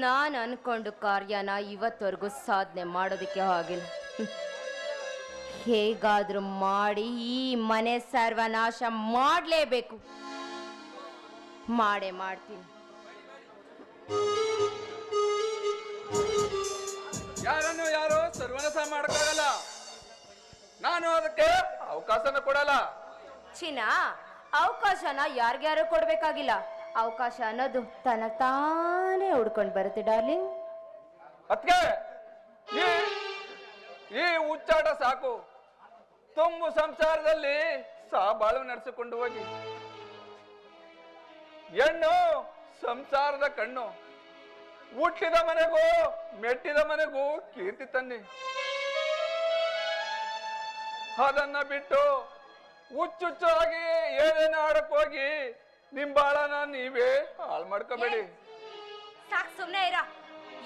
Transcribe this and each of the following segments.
ನಾನು ಅನ್ಕೊಂಡು ಕಾರ್ಯನ ಇವತ್ತವರೆಗೂ ಸಾಧನೆ ಮಾಡೋದಕ್ಕೆ ಆಗಿಲ್ಲ ಹ್ಮ್. ಹೇಗಾದ್ರೂ ಮಾಡಿ ಈ ಮನೆ ಸರ್ವನಾಶ ಮಾಡಲೇಬೇಕು. ಮಾಡೇ ಮಾಡ್ತೀನಿ. ಯಾರನ್ನು ಯಾರು ಸರ್ವನಾಶ ಮಾಡಕ್ಕಾಗಲ್ಲ ನಾನು ಅದಕ್ಕೆ ಅವಕಾಶನ ಕೊಡಲ್ಲ. ಚಿನ್ನ ಅವಕಾಶನ ಯಾರಿಗ್ಯಾರು ಕೊಡ್ಬೇಕಾಗಿಲ್ಲ? ಅವಕಾಶ ಅನ್ನೋದು ತನ್ನ ತಾನೇ ಹುಡ್ಕೊಂಡು ಬರುತ್ತೆ, ಡಾರ್ಲಿಂಗ್. ಅದಕ್ಕೆ ಈ ಈ ಹುಚ್ಚಾಟ ಸಾಕು. ತುಂಬು ಸಂಸಾರದಲ್ಲಿ ಸಹಬಾಳು ನಡೆಸಿಕೊಂಡು ಹೋಗಿ. ಹೆಣ್ಣು ಸಂಸಾರದ ಕಣ್ಣು. ಹುಟ್ಟಿದ ಮನೆಗೂ, ಮೆಟ್ಟಿದ ಮನೆಗೂ ಕೀರ್ತಿ ತನ್ನಿ. ಅದನ್ನ ಬಿಟ್ಟು ಹುಚ್ಚುಚ್ಚಾಗಿ ಏನೇನು ಆಡಕ್ ಹೋಗಿ ನಿಮ್ ಬಾಳನ ನೀವೇ ಹಾಳು ಮಾಡ್ಕೋಬೇಡಿ. ಸಾಕ್ ಸುಮ್ನೆ ಇರ.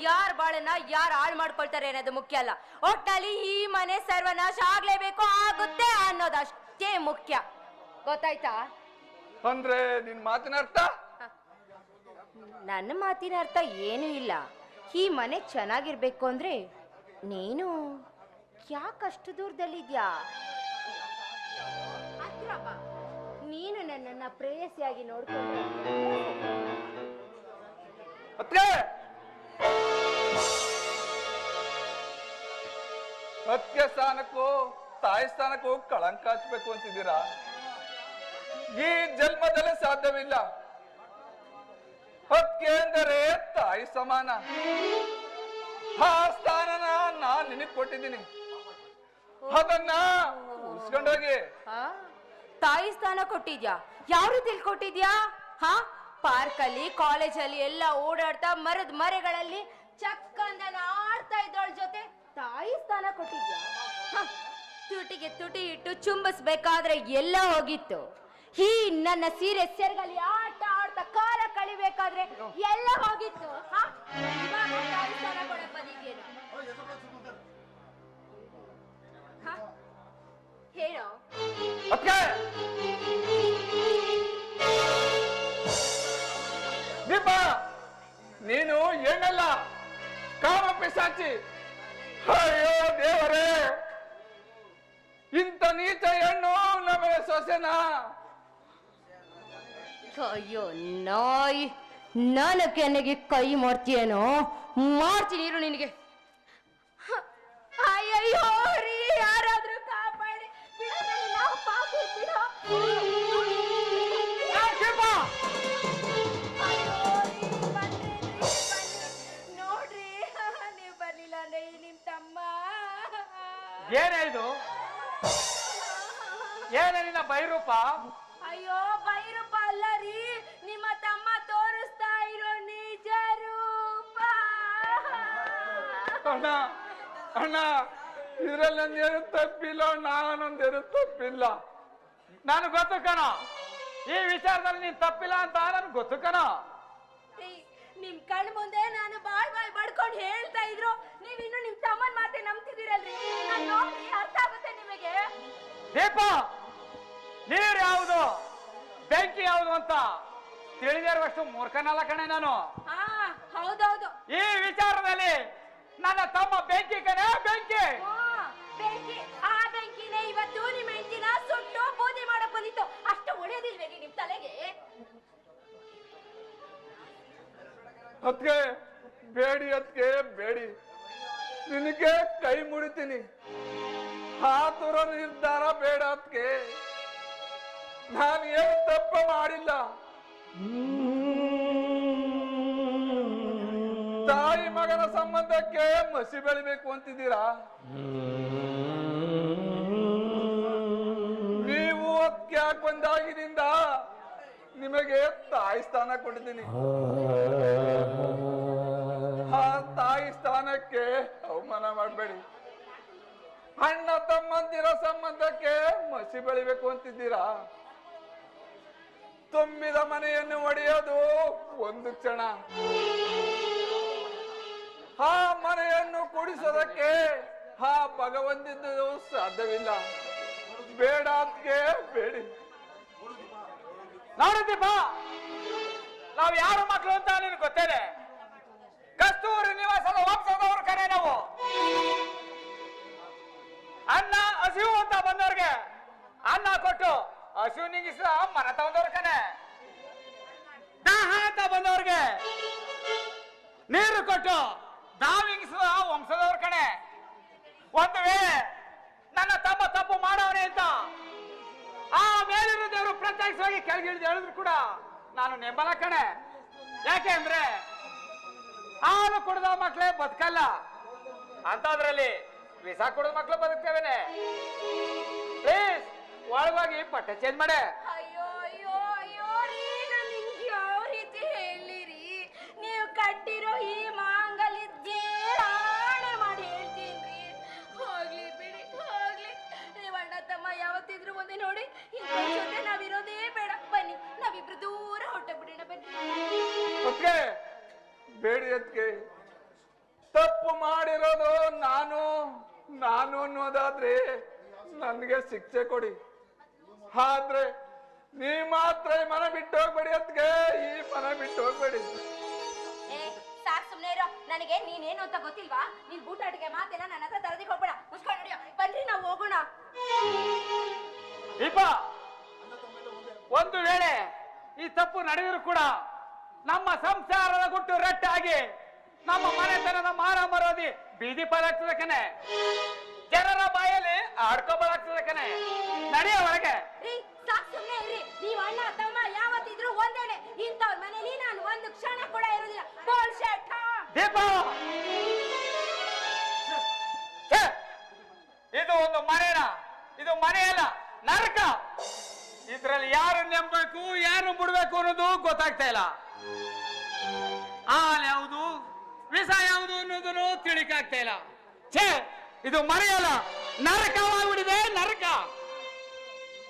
ಯಾರ್ ಬಾಳನ್ನ ಯಾರು ಹಾಳು ಮಾಡ್ಕೊಳ್ತಾರೆ ಅನ್ನೋದು ಮುಖ್ಯ ಅಲ್ಲ. ಒಟ್ಟಲ್ಲಿ ಈ ಮನೆ ಸರ್ವನಾಶ ಆಗ್ಲೇಬೇಕು ಆಗುತ್ತೆ ಅನ್ನೋದಷ್ಟೇ ಮುಖ್ಯ. ಗೊತ್ತಾಯ್ತಾ? ಅಂದ್ರೆ ನಿನ್ ಮಾತಿನ ಅರ್ಥ? ನನ್ನ ಮಾತಿನ ಅರ್ಥ ಏನೂ ಇಲ್ಲ. ಈ ಮನೆ ಚೆನ್ನಾಗಿರ್ಬೇಕು ಅಂದ್ರೆ ನೀನು ಯಾಕಷ್ಟು ದೂರದಲ್ಲಿದ್ಯಾ? ಹತ್ರ ಬಾ. ನೀನು ನನ್ನನ್ನ ಪ್ರೇಯಸಿಯಾಗಿ ನೋಡ್ಕೊಂಡು. ಅತ್ತೆ! ಅತ್ಯ ಸ್ಥಾನಕ್ಕೂ ತಾಯಿ ಸ್ಥಾನಕ್ಕೂ ಕಳಂಕ ಹಚ್ಬೇಕು ಅಂತಿದ್ದೀರಾ? ಈ ಜನ್ಮದಲ್ಲೇ ಸಾಧ್ಯವಿಲ್ಲ. ಹತ್ಯೆ ಅಂದರೆ ತಾಯಿ ಸಮಾನ. ಆ ಸ್ಥಾನನ ನಾನ್ ನಿನಗ್ ಕೊಟ್ಟಿದ್ದೀನಿ. ಅದನ್ನ ಉಳಿಸ್ಕೊಂಡೋಗಿ? ತಾಯಿ ಸ್ಥಾನ ಕೊಟ್ಟಿದ್ಯಾ? ಯಾವ ರೀತಿಲಿ ಕೊಟ್ಟಿದ್ಯಾ? ಹಾ? ಪಾರ್ಕಲ್ಲಿ ಕಾಲೇಜಲ್ಲಿ ಎಲ್ಲ ಓಡಾಡ್ತಾ ಮರದ ಮರೆಗಳಲ್ಲಿ ಚಕ್ಕಂದನ ಆಡ್ತಾ ಇದ್ದವಳ ಜೊತೆ ತಾಯಿ ಸ್ಥಾನ ಕೊಟ್ಟಿದ್ಯಾ? ಹ, ತುಟಿಗೆ ತುಟಿ ಇಟ್ಟು ಚುಂಬಿಸ್ಬೇಕಾದ್ರೆ ಎಲ್ಲ ಹೋಗಿತ್ತು. ಈ ನನ್ನ ಸೀರೆ ಸೆರಗಲ್ಲಿ ಆಟ ಆಡ್ತಾ ಕಾಲ ಕಳಿಬೇಕಾದ್ರೆ ಎಲ್ಲ ಹೋಗಿತ್ತು. ಹ? ಹೇಳೋ ಅದ್ಕೆ ದೀಪ ನೀನು ಏನಲ್ಲ? ಕಾಮ ಪಿಸಾಚಿ ಅಯ್ಯೋ ದೇವರೇ. ಇಂಥ ನೀಚ ಹೆಣ್ಣು ನಮಗೆ ಸೊಸೆನ? ಅಯ್ಯೋ ನಾಯಿ ನಾನು ಕೆನ್ನೆಗೆ ಕೈ ಮಾಡ್ತೀಯೇನೋ? ಮಾಡ್ತೀನಿ ಇರು ನಿನಗೆ. ಅಯ್ಯಯ್ಯೋ ರೀ ಯಾರಾದ್ರೂ ನೋಡ್ರಿ ನೀವು ಬರ್ಲಿಲ್ಲ ಅಂದ್ರೆ ಈ ನಿಮ್ ತಮ್ಮ ಏನೇ ಇದು ಏನೇ ನಿನ್ನ ಬೈರೂಪ? ಅಯ್ಯೋ ಬೈರೂಪ ಅಲ್ಲ ರೀ. ನಿಮ್ಮ ತಮ್ಮ ತೋರಿಸ್ತಾ ಇರೋ ನಿಜ ರೂಪ. ಅಣ್ಣ ಅಣ್ಣ ಇದ್ರಲ್ಲಿ ನಂದೇನು ತಪ್ಪಿಲ್ಲ ನಾನೊಂದೇನು ತಪ್ಪಿಲ್ಲ. ನನಗೆ ಗೊತ್ತು ಕಣ ಈ ವಿಚಾರದಲ್ಲಿ ನೀನ್ ತಪ್ಪಿಲ್ಲ ಅಂತ ನನಗೆ ಗೊತ್ತು ಕಣ ನಿಮ್ ಕಣ್ ಮುಂದೆ ನಾನು ಬಾಯ್ ಬಾಯ್ ಬಡ್ಕೊಂಡು ಹೇಳ್ತಾ ಇದ್ರು. ನೀವ್ ಇನ್ನು ನಿಮ್ ತಮ್ಮನ್ ಮಾತೆ ನಂಬ್ತಿದ್ದೀರಲ್ರಿ. ನಾನ್ ನೋಡ್ರಿ ಅರ್ಥ ಆಗುತ್ತೆ ನಿಮಗೆ? ದೀಪ ನೀರು ಯಾವುದು? ಬೆಂಕಿ ಯಾವುದು ಅಂತ ತಿಳಿದಿರುವಷ್ಟು ಮೂರ್ಖನಲ್ಲ ಕಣೆ ನಾನು. ಹಾ ಹೌದೌದು. ಈ ವಿಚಾರದಲ್ಲಿ ನನ್ನ ತಮ್ಮ ಬೆಂಕಿ ಕಣೆ ಬೆಂಕಿ. ಹಾ, ಬೆಂಕಿ ಆ ಬೆಂಕಿನೇ ಇವತ್ತು ನಿಮ್ ಅದ್ಕೆ ಬೇಡಿ ಅದ್ಕೆ ಬೇಡಿ. ನಿನಗೆ ಕೈ ಮುಡಿತೀನಿ. ಆತುರ ನಿರ್ಧಾರ ಬೇಡ ಅದ್ಕೆ ನಾನು ಏನು ತಪ್ಪ ಮಾಡಿಲ್ಲ. ತಾಯಿ ಮಗನ ಸಂಬಂಧಕ್ಕೆ ಮಸಿ ಬೆಳಿಬೇಕು ಅಂತಿದ್ದೀರಾ? ನೀವು ಅದಕ್ಕೆ ಯಾಕೆ ಬಂದಾಗಿನಿಂದ? ನಿಮಗೆ ತಾಯಿ ಸ್ಥಾನ ಕೊಟ್ಟಿದ್ದೀನಿ. ಆ ತಾಯಿ ಸ್ಥಾನಕ್ಕೆ ಅವಮಾನ ಮಾಡಬೇಡಿ. ಅಣ್ಣ ತಮ್ಮಂದಿರ ಸಂಬಂಧಕ್ಕೆ ಮಸಿ ಬೆಳಿಬೇಕು ಅಂತಿದ್ದೀರಾ? ತುಂಬಿದ ಮನೆಯನ್ನು ಒಡೆಯೋದು ಒಂದು ಕ್ಷಣ. ಆ ಮನೆಯನ್ನು ಕುಡಿಸೋದಕ್ಕೆ ಆ ಭಗವಂತಿದ್ದು ಸಾಧ್ಯವಿಲ್ಲ. ಬೇಡ ಅದಕ್ಕೆ ಬೇಡಿ. ನೋಡು ನಾವು ಯಾರು ಮಕ್ಕಳು ಅಂತ ನಿನಗೆ ಗೊತ್ತೇನೆ? ಕಸ್ತೂರಿ ನಿವಾಸದ ವಂಶದವರು ಕರೆ ನಾವು. ಅನ್ನ ಹಸಿವು ಅಂತ ಬಂದವ್ರಿಗೆ ಅನ್ನ ಕೊಟ್ಟು ಹಸಿವು ನಿಂಗಿಸ ಮನ ತಗೊಂಡವ್ರ ಕನೆ ದಾಹ ಅಂತ ಬಂದವ್ರಿಗೆ ನೀರು ಕೊಟ್ಟು ದಾವಿಗಿಸುವ ವಂಶದವ್ರ ಕಣೆ. ಒಂದು ವೇಳೆ ನನ್ನ ತಮ್ಮ ತಪ್ಪು ಮಾಡವನೇ ಅಂತ ಆ ಮೇಲಿರೋ ದೇವರು ಪ್ರತ್ಯಕ್ಷವಾಗಿ ಕೆಳಗಿಳಿದು ಹೇಳಿದ್ರು ಕೂಡ ನಾನು ನೆಂಬಲ ಕಣೆ. ಯಾಕೆ ಅಂದ್ರೆ ಹಾಲು ಕುಡಿದ ಮಕ್ಕಳೇ ಬದುಕಲ್ಲ. ಅಂತದ್ರಲ್ಲಿ ವಿಷ ಕುಡಿದ ಮಕ್ಕಳು ಬದುಕ್ತೇವೇನೆ. ಪ್ಲೀಸ್ ಒಳಗೋಗಿ ಪಟ್ಟೆ ಚೇಂಜ್ ಮಾಡೆ. ಅಯ್ಯೋ ಅಯ್ಯೋ ಅಯ್ಯೋ ರೀತಿ ಹೇಳಿರಿ? ನೀವು ಕಟ್ಟಿರೋ ಈ ಮಾಂಗಲ್ಯ ನೋಡಿ ಜೊತೆ ನಾವಿರೋದೇ ಬೇಡ. ಬನ್ನಿ ನಾವಿಬ್ರು ದೂರ ಹೊಟ್ಟೋಗ್ಬಿಡೋಣ ಬನ್ನಿ. ಓಕೆ ಬೇಡಿ ಅದಕ್ಕೆ ತಪ್ಪು ಮಾಡಿರೋದು ನಾನು ನಾನು ಅನ್ನೋದಾದ್ರೆ ನನಗೆ ಶಿಕ್ಷೆ ಕೊಡಿ. ಆದ್ರೆ ನೀ ಮಾತ್ರ ಈ ಮನ ಬಿಟ್ಟು ಹೋಗ್ಬೇಡಿ ಅದಕ್ಕೆ ಈ ಮನ ಬಿಟ್ಟು ಹೋಗ್ಬೇಡಿ. ಏ ಸಾಕ್ ಸುಮ್ನೆ ಇರೋ. ನನಗೆ ನೀನೇನು ಅಂತ ಗೊತ್ತಿಲ್ವಾ? ನೀನ್ ಬೂಟಾಟಿಗೆ ಮಾತೆಲ್ಲ ನನ್ನ ಹತ್ರ ತರದಿಕ್ ಹೋಗ್ಬೇಡ. ಮುಚ್ಕೊಂಡು ಬನ್ರಿ ನಾವು ಹೋಗೋಣ. ದೀಪ. ಒಂದು ವೇಳೆ ಈ ತಪ್ಪು ನಡೆದರೂ ಕೂಡ ನಮ್ಮ ಸಂಸಾರದ ಗುಟ್ಟು ರಟ್ಟಾಗಿ ನಮ್ಮ ಮನೆತನದ ಮಾನ ಮರೋದಿ ಬೀದಿ ಪಾಲಾಗ್ತದೆ ಕನೆ ಜನರ ಬಾಯಲ್ಲಿ ಆಡ್ಕೋಬಾರಾಗ್ತದೆ ಕನೆ ನಡೆಯ ಒಳಗೆ ನೀವ್ ಅಣ್ಣ ತಮ್ಮ ಯಾವತ್ತಿದ್ರು ಒಂದೇನೆ ಇಂಥವ್ರ ಮನೇಲಿ ನಾನು ಒಂದು ಕ್ಷಣ ಕೂಡ ಬೋಲ್ಶೆಟ್ ದೀಪ! ಇದು ಒಂದು ಮನೆನ? ಇದು ಮನೆಯಲ್ಲ. ನರಕ. ಇದ್ರಲ್ಲಿ ಯಾರು ನೆಂಬಬೇಕು ಯಾರು ಬಿಡ್ಬೇಕು ಅನ್ನೋದು ಗೊತ್ತಾಗ್ತಾ ಇಲ್ಲ. ಹಾಲ್ ಯಾವುದು ವಿಷ ಯಾವುದು ಅನ್ನೋದನ್ನು ತಿಳಿಕಾಗ್ತಾ ಇಲ್ಲ. ಛೇ ಇದು ಮರೆಯಲ್ಲ. ನರಕವಾಗ್ಬಿಡಿದೆ ನರಕ.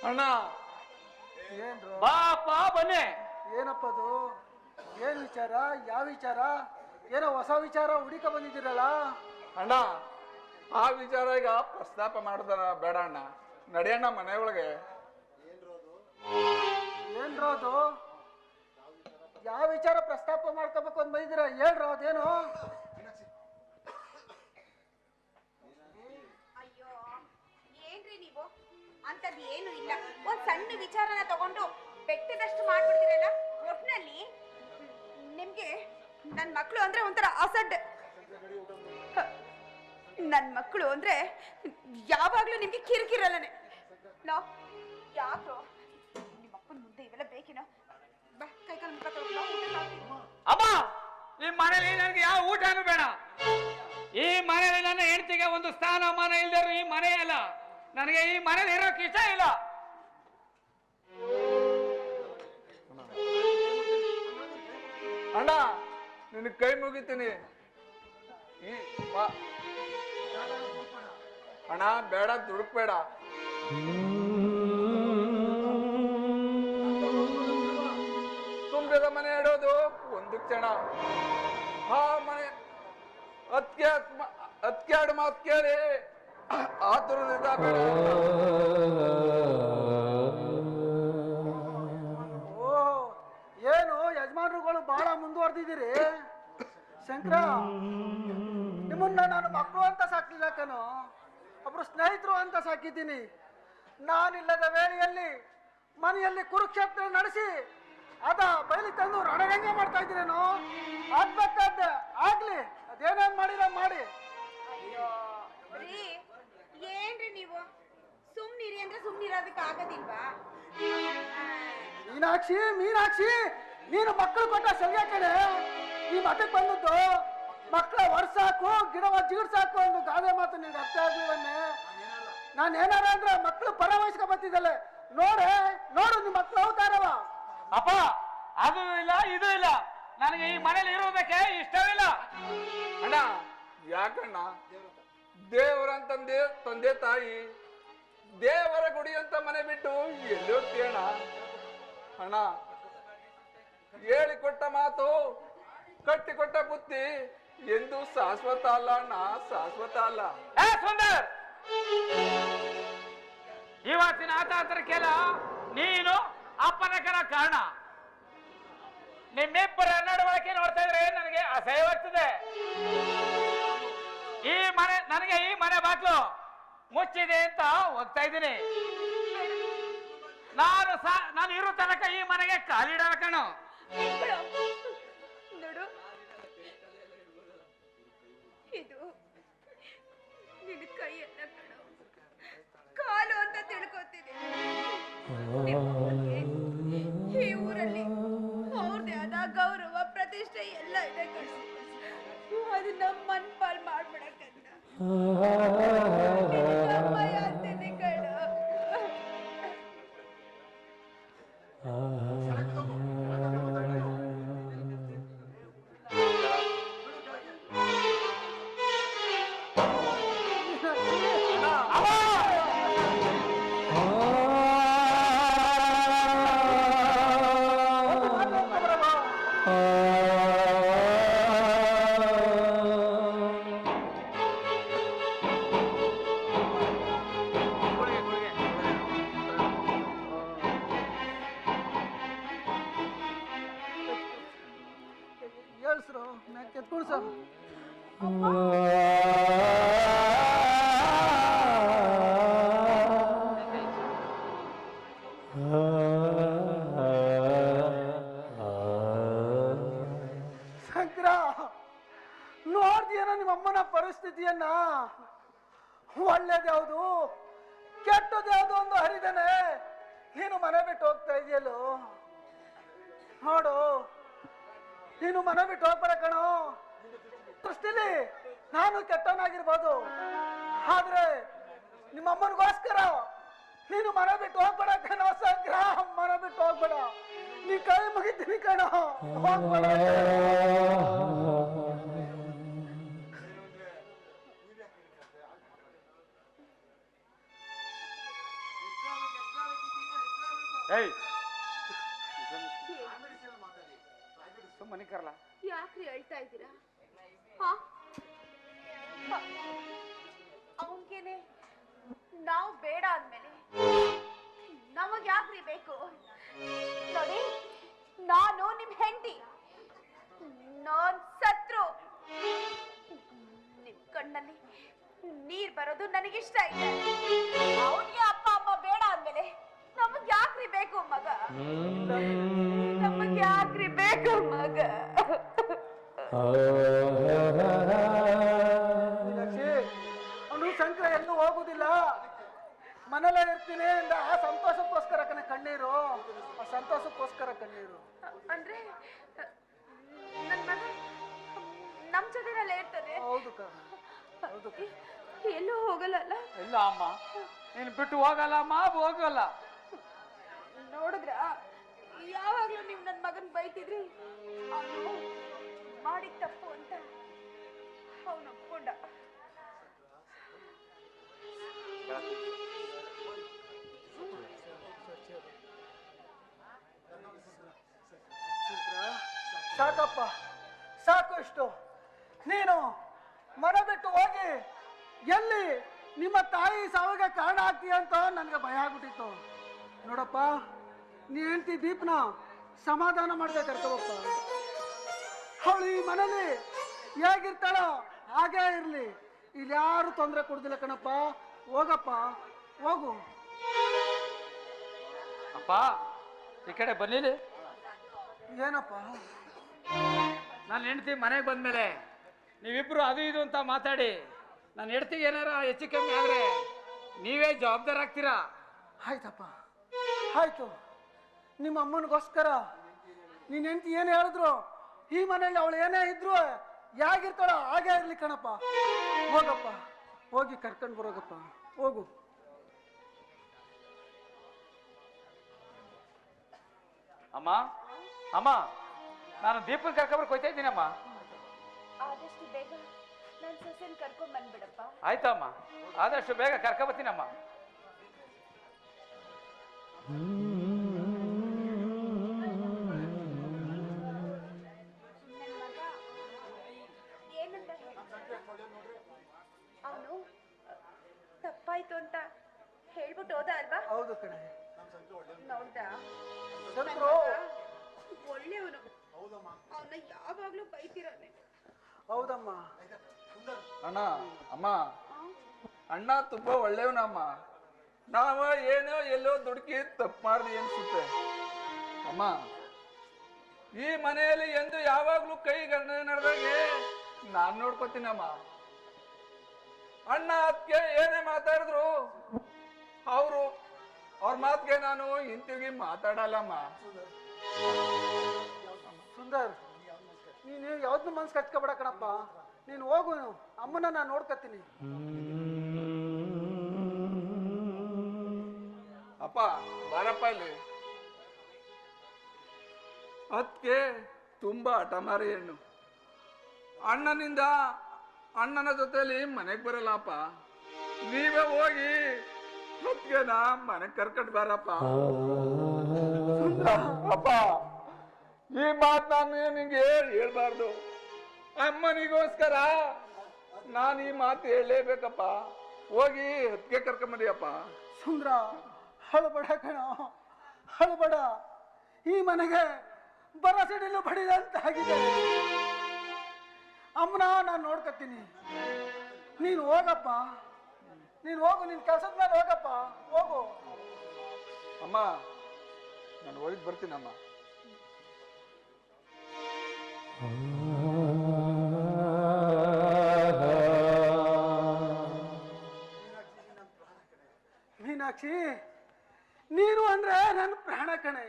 ಅಣ್ಣ ಏನ್ರು ಬಾಪ ಬನ್ನಿ. ಏನಪ್ಪ ಅದು? ಏನ್ ವಿಚಾರ? ಯಾವ ವಿಚಾರ? ಏನೋ ಹೊಸ ವಿಚಾರ ಹುಡುಕ ಬಂದಿದ್ದೀರಲ್ಲ? ಅಣ್ಣ ಆ ವಿಚಾರ ಈಗ ಪ್ರಸ್ತಾಪ ಮಾಡ್ದ ಬೇಡ ಅಣ್ಣ. ನಡೆಯಣ್ಣ ಮನೆಯೊಳಗೆ ಒಳಗೆ. ಏನ್ರೋ ಅದು ಯಾವ ವಿಚಾರ ಪ್ರಸ್ತಾಪ ಮಾಡ್ಕೋಬೇಕು ಅಂತ ಬೈದಿರ? ಹೇಳ್ರ ಅದೇನು? ಅಯ್ಯೋ ನೀವು? ಅಂತದ್ ಏನು ಇಲ್ಲ. ಒಂದ್ ಸಣ್ಣ ವಿಚಾರನ ತಗೊಂಡು ಬೆಟ್ಟದಷ್ಟು ಮಾಡ್ಬಿಡ್ತೀರಲ್ಲ? ಒಟ್ನಲ್ಲಿ ನಿಮ್ಗೆ ನನ್ ಮಕ್ಕಳು ಅಂದ್ರೆ ಒಂಥರ ಅಸಡ್ ನನ್ ಮಕ್ಕಳು ಅಂದ್ರೆ ಯಾವಾಗ್ಲೂ ನಿಮ್ಗೆ ಕಿರಿಕಿರಲ್ಲನೆ ನೋ ಯಾಕ್ರೋ? ನಿಮ್ಮ ಅಪ್ಪನ ಮುಂದೆ ಇವೆಲ್ಲ ಬೇಕೇನೋ? ಬಾ ಕೈಕಾಲು ಮುಖ. ಅಮ್ಮ ಈ ಮನೇಲಿ ನನಗೆ ಯಾವ ಊಟನೂ ಬೇಡ. ಈ ಮನೇಲಿ ನನ್ನ ಹೆಂಡತಿಗೆ ಒಂದು ಸ್ಥಾನಮಾನ ಇಲ್ದಿರೋ ಈ ಮನೆ ಅಲ್ಲ. ನನಗೆ ಈ ಮನೇಲಿ ಇರೋಕೆ ಇಷ್ಟ ಇಲ್ಲ. ಅಣ್ಣ ನಿನ್ ಕೈ ಮುಗಿತೀನಿ. ಈ ಅಣ್ಣ, ಬೇಡ ದುಡುಕ್ಬೇಡ ತುಂಬಿದ ಮನೆ ಇಡೋದು ಒಂದು ಕ್ಷಣ. ಆ ಮನೆ ಅತ್ಕೆ ಅತ್ಕೆರಡು ಮಾತು ಕೇಳಿ. ಆತುರದಿಂದ ಬೇಡ ಓ, ಏನು ಯಜಮಾನರುಗಳು ಬಹಳ ಮುಂದುವರೆದಿದ್ದೀರಿ? ಶಂಕರ, ನಿಮ್ಮನ್ನ ನಾನು ಮಕ್ಕಳು ಅಂತ ಸಾಕ್ಲಿಲ್ಲ ಕಣೋ. ಒಬ್ರು ಸ್ನೇಹಿತರು ಅಂತ ಸಾಕಿದ್ದೀನಿ. ನಾನಿಲ್ಲದ ವೇಳೆಯಲ್ಲಿ ಮನೆಯಲ್ಲಿ ಕುರುಕ್ಷೇತ್ರ ನಡೆಸಿ ಅದ ಬಯಲಿ ತಂದು ರಣರಂಗ ಮಾಡ್ತಾ ಇದ್ದೀನಿ ಆಗ್ಬೇಕಾದ್ದೆ ಆಗ್ಲಿ ಅದೇನೇನ್ ಮಾಡಿಲ್ಲ ಮಾಡಿ. ಏನ್ರಿ ನೀವು? ಸುಮ್ನಿರಿ ಅಂದ್ರೆ ಸುಮ್ನಿರೋದಕ್ಕೆ ಆಗದಿಲ್ವಾ? ಮೀನಾಕ್ಷಿ ಮೀನಾಕ್ಷಿ ನೀನು ಮಕ್ಕಳು ಕೊಟ್ಟ ಸಲಿಗೆ ಕಡೆ ಈ ಮಠಕ್ಕೆ ಬಂದದ್ದು ಮಕ್ಕಳ ವರ್ಷಾಕು ಗಿಡವ ಜಿಗಿಡ್ಸಾಕು ಒಂದು ಗಾದೆ ಮಾತು ನಿನ್ಗೆ ಅರ್ಥ ಆಗ್ಲಿವನ್ನೇ ನಾನು ಏನಾರ ಅಂದ್ರೆ ಮಕ್ಕಳು ಪರ ವಯಸ್ಕ ಬರ್ತಿದ್ದಲ್ಲ. ನೋಡೆ ನೋಡು ನಿಮ್ಮ ಮಕ್ಕಳು ಅವತಾರವ. ಅಪ್ಪ ಅದು ಇಲ್ಲ ಇದು ಇಲ್ಲ. ನನಗೆ ಈ ಮನೇಲಿ ಇರೋದಕ್ಕೆ ಇಷ್ಟವಿಲ್ಲ. ಅಣ್ಣ. ಯಾಕಣ್ಣ? ದೇವರಂತಂದೆ ತಂದೆ ತಾಯಿ ದೇವರ ಗುಡಿ ಅಂತ ಮನೆ ಬಿಟ್ಟು ಎಲ್ಲಿ ಹೋಗ್ತೀಯಣ್ಣ ಅಣ್ಣ? ಹೇಳಿಕೊಟ್ಟ ಮಾತು ಕಟ್ಟಿಕೊಟ್ಟ ಬುತ್ತಿ ಎಂದು ಶಾಶ್ವತ ಅಲ್ಲ, ನಾ ಶಾಶ್ವತ ಅಲ್ಲ. ಏ ಸುಂದರ್! ಇವತ್ತಿನ ಆತಾತರಕ್ಕೆಲ್ಲ ನೀನು ಅಪ್ಪನ ಕರ ಕಾರಣ. ನಿಮ್ಮಿಬ್ಬರ ನಡವಳಿಕೆ ನೋಡ್ತಾ ಇದ್ರೆ ನನಗೆ ಅಸಹ್ಯವಾಗ್ತದೆ ಈ ಮನೆ, ನನಗೆ ಈ ಮನೆ ಬಾಗ್ಲು ಮುಚ್ಚಿದೆ ಅಂತ ಹೋಗ್ತಾ ಇದ್ದೀನಿ. ನಾನು ನಾನು ಇರೋ ತನಕ ಈ ಮನೆಗೆ ಕಾಲಿಡಲ್ಲ ಕಣೋ. ಕೈಯಲ್ಲ ಕಣೋ. ಕಾಲು ಅಂತ ನಿಮ್ಮಮ್ಮನ್ಗೆ ಈ ಊರಲ್ಲಿ ಅವ್ರದೇ ಆದ ಗೌರವ, ಪ್ರತಿಷ್ಠೆ ಎಲ್ಲ ಇದೆ ಕಣೋ. ಅದು ನಮ್ಮ ಮನ್ ಪಾಲ್ ಮಾಡ್ಬಿಡಕ್ಕಂತ. ನೋಡು. ನೀನು ಮನೆ ಬಿಟ್ಟು ಹೋಗ್ಬೇಡ ಕಣೋ. ದೃಷ್ಟಿಲಿ ನಾನು ಕೆಟ್ಟವನಾಗಿರ್ಬೋದು. ಆದ್ರೆ ನಿಮ್ಮ ಅಮ್ಮನಿಗೋಸ್ಕರ ನೀನು ಮನೆ ಬಿಟ್ಟು ಹೋಗ್ಬೇಡ ಕಣೋ, ಸಂಗ್ರಹ. ಮನ ಬಿಟ್ಟು ಹೋಗ್ಬೇಡ. ನೀ ಕೈ ಮುಗಿತೀನಿ ಕಣೋ. ಹೋಗ್ಬೇಡ ಏಯ್ ಕರ್ಲ? ಯಾಕ್ರಿ ಅಳ್ತಾ ಇದ್ದೀರಾ? ಹಾ? ಅವನ್ಗೇನೆ ನಾವು ಬೇಡ ಅಂದ್ಮೇಲೆ ನಮಗ್ ಯಾಕ್ರಿ ಬೇಕು? ನೋಡಿ ನಾನು ನಿಮ್ ಹೆಂಡತಿ. ನಾನ್ ಸತ್ರು. ನಿಮ್ ಕಣ್ಣಲ್ಲಿ ನೀರ್ ಬರೋದು ನನಗಿಷ್ಟ ಇದೆ. ಅವನ್ಗೆ ಅಪ್ಪ ಅಮ್ಮ ಬೇಡ ಅಂದ್ಮೇಲೆ ನಮಗ್ ಯಾಕ್ರಿ ಬೇಕು ಮಗ? ನಮಗ್ ಯಾಕ್ರಿ ಬೇಕು ಮಗ. ಅವನು ಶಂಕರ ಎಲ್ಲೂ ಹೋಗುದಿಲ್ಲ. ಮನೇಲೇ ಇರ್ತೀನಿ ಅಂದ ಆ ಸಂತೋಷಕ್ಕೋಸ್ಕರ ಕಣ ಕಣ್ಣೀರು. ಆ ಸಂತೋಷಕ್ಕೋಸ್ಕರ ಕಣ್ಣೀರು. ಅಂದ್ರೆ ನನ್ನ ಮಗ ನಮ್ ಜೊತೆನಲ್ಲೇ ಇರ್ತಾನೆ. ಹೌದು ಕ ಹೌದು ಕ. ಎಲ್ಲೂ ಹೋಗಲ್ಲ ಇಲ್ಲ ಅಮ್ಮ ನೀನು ಬಿಟ್ಟು ಹೋಗಲ್ಲ ಅಮ್ಮ ಹೋಗಲ್ಲ. ನೋಡಿದ್ರ? ಯಾವಾಗ್ಲೂ ನೀವು ನನ್ನ ಮಗನ್ ಬೈತಿದ್ರಿ? ಅವನು ಮಾಡಿದ ತಪ್ಪು ಅಂತ. ಅವನು ಒಪ್ಕೊಂಡ. ಸಾಕಪ್ಪ, ಸಾಕು ಇಷ್ಟು. ನೀನು ಮರ ಬಿಟ್ಟು ಹೋಗಿ ಎಲ್ಲಿ ನಿಮ್ಮ ತಾಯಿ ಸಾವಿಗೆ ಕಾರಣ ಆಗ್ತೀಯ ಅಂತ ನನಗೆ ಭಯ ಆಗ್ಬಿಟ್ಟಿತ್ತು. ನೋಡಪ್ಪ. ನೀ ಹೆಂಡ್ತಿ ದೀಪ್ನ ಸಮಾಧಾನ ಮಾಡ್ಬೇಕು ಕರ್ಕೋಬಪ್ಪ. ಅವಳು ಈ ಮನೇಲಿ ಹೇಗಿರ್ತಾಳೋ ಹಾಗೇ ಇರ್ಲಿ. ಇಲ್ಲಿ ಯಾರು ತೊಂದರೆ ಕೊಡ್ದಿಲ್ಲ ಕಣಪ್ಪ. ಹೋಗಪ್ಪ. ಹೋಗು. ಅಪ್ಪ ಈ ಕಡೆ ಬನ್ನಿಲಿ ಏನಪ್ಪ? ನಾನು ಹೆಂಡ್ತಿ ಮನೆಗೆ ಬಂದ್ಮೇಲೆ ನೀವಿಬ್ರು ಅದು ಇದು ಅಂತ ಮಾತಾಡಿ ನನ್ನ ಹೆಂಡತಿಗೆ ಏನಾರ ಹೆಚ್ಚು ಕಮ್ಮಿ ಆದರೆ ನೀವೇ ಜವಾಬ್ದಾರ ಆಗ್ತೀರಾ? ಆಯ್ತಪ್ಪ. ಆಯ್ತು. ನಿಮ್ಮ ಅಮ್ಮನಿಗೋಸ್ಕರ. ನೀನ್ ಹೆಂಡತಿ ಏನು ಹೇಳಿದ್ರು? ಈ ಮನೆಯಲ್ಲಿ ಅವಳು ಏನೇ ಇದ್ರು ಹೇಗಿರ್ತಾಳೋ ಹಾಗೆ ಇರ್ಲಿ ಕಣಪ್ಪ. ಹೋಗಪ್ಪ. ಹೋಗಿ ಕರ್ಕೊಂಡು ಬರೋಗಪ್ಪ. ಹೋಗು. ಅಮ್ಮ ಅಮ್ಮ ನಾನು ದೀಪನ್ ಕರ್ಕೊಂಡ್ಬರ್ ಕೊಯ್ತಾ ಇದ್ದೀನಮ್ಮ. ಆದಷ್ಟು ಬೇಗ ನನ್ನ ಸೊಸೆನ್ ಕರ್ಕೊಂಡ್ ಬಂದ್ಬಿಡಪ್ಪ. ಆಯ್ತಮ್ಮ ಆದಷ್ಟು ಬೇಗ ಕರ್ಕೊಬತ್ತೀನಮ್ಮ ಹೌದಮ್ಮ. ಅಣ್ಣ ಅಮ್ಮ ಅಣ್ಣ ತುಂಬಾ ಒಳ್ಳೆಯವನಮ್ಮ. ನಾವ ಏನೋ ಎಲ್ಲೋ ದುಡುಕಿ ತಪ್ಪು ಮಾಡ್ದಿ ಅನ್ಸುತ್ತೆ. ಅಮ್ಮ ಈ ಮನೆಯಲ್ಲಿ ಎಂದು ಯಾವಾಗ್ಲೂ ಕೈ ಗಂಡ ನಡೆದಾಗೆ ನಾನ್ ನೋಡ್ಕೋತೀನಮ್ಮ. ಅಣ್ಣ ಅದಕ್ಕೆ ಏನೇ ಮಾತಾಡಿದ್ರು ಅವರು ಅವ್ರ ಮಾತಿಗೆ ನಾನು ಹಿಂತಿರುಗಿ ಮಾತಾಡಲ್ಲಮ್ಮ. ಸುಂದರ್. ನೀನು ಯಾವ್ದು ಮನ್ಸು ಕಚ್ಕೊಬೇಡ ಕಣಪ್ಪ. ನೀನು ಹೋಗು ಅಮ್ಮನ ನಾನು ನೋಡ್ಕತ್ತೀನಿ ಅಪ್ಪ ಬಾರಪ್ಪ ಇಲ್ಲಿ. ಅದಕ್ಕೆ ತುಂಬಾ ಹಠಮಾರಿ ಹೆಣ್ಣು. ಅಣ್ಣನಿಂದ ಅಣ್ಣನ ಜೊತೆಯಲ್ಲಿ ಮನೆಗೆ ಬರಲ್ಲ ಅಪ್ಪ ನೀವೇ ಹೋಗಿ ಅದಕ್ಕೆ ನಾ ಮನೆಗೆ ಕರ್ಕೊಂಡು ಬಾರಪ್ಪ. ಅಪ್ಪ ಈ ಮಾತು ನಾನು ನಿಂಗೆ ಹೇಳ್ಬಾರ್ದು. ಅಮ್ಮನಿಗೋಸ್ಕರ ನಾನು ಈ ಮಾತು ಹೇಳಲೇಬೇಕಪ್ಪ. ಹೋಗಿ ಹತ್ತಿಗೆ ಕರ್ಕೊಂಬಂದಿಯಪ್ಪ. ಸುಂದ್ರ ಹಳಬಡ ಕಣ ಹಳುಬಡ. ಈ ಮನೆಗೆ ಬರ ಸಿಡಿಲು ಬಡಿದಂತಾಗಿದೆ ಅಮ್ಮನ ನಾನು ನೋಡ್ಕೊತೀನಿ ನೀನು ಹೋಗಪ್ಪ. ನೀನು ಹೋಗು ನಿನ್ ಕೆಲಸದ ಮೇಲೆ ಹೋಗಪ್ಪ. ಹೋಗು. ಅಮ್ಮ ನಾನು ಹೋಗಿದ್ ಬರ್ತೀನಮ್ಮ. ಮೀನಾಕ್ಷಿ ನೀನು ಅಂದ್ರೆ ನನ್ನ ಪ್ರಾಣ ಕಣೆ.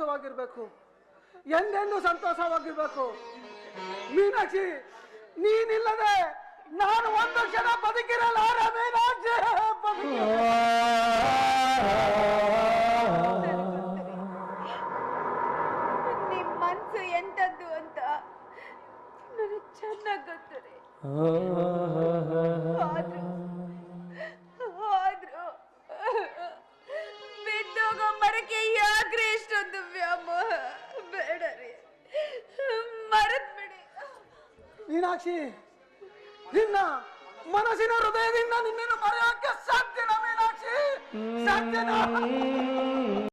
ಸಂತೋಷವಾಗಿರ್ಬೇಕು. ಎಂದೆಂದು ಸಂತೋಷವಾಗಿರ್ಬೇಕು? ಮೀನಾಕ್ಷಿ ನೀನಿಲ್ಲದೆ ನಾನು ಒಂದು ಕ್ಷಣ ಬದುಕಿರಲ್ಲ ಮೀನಾಕ್ಷಿ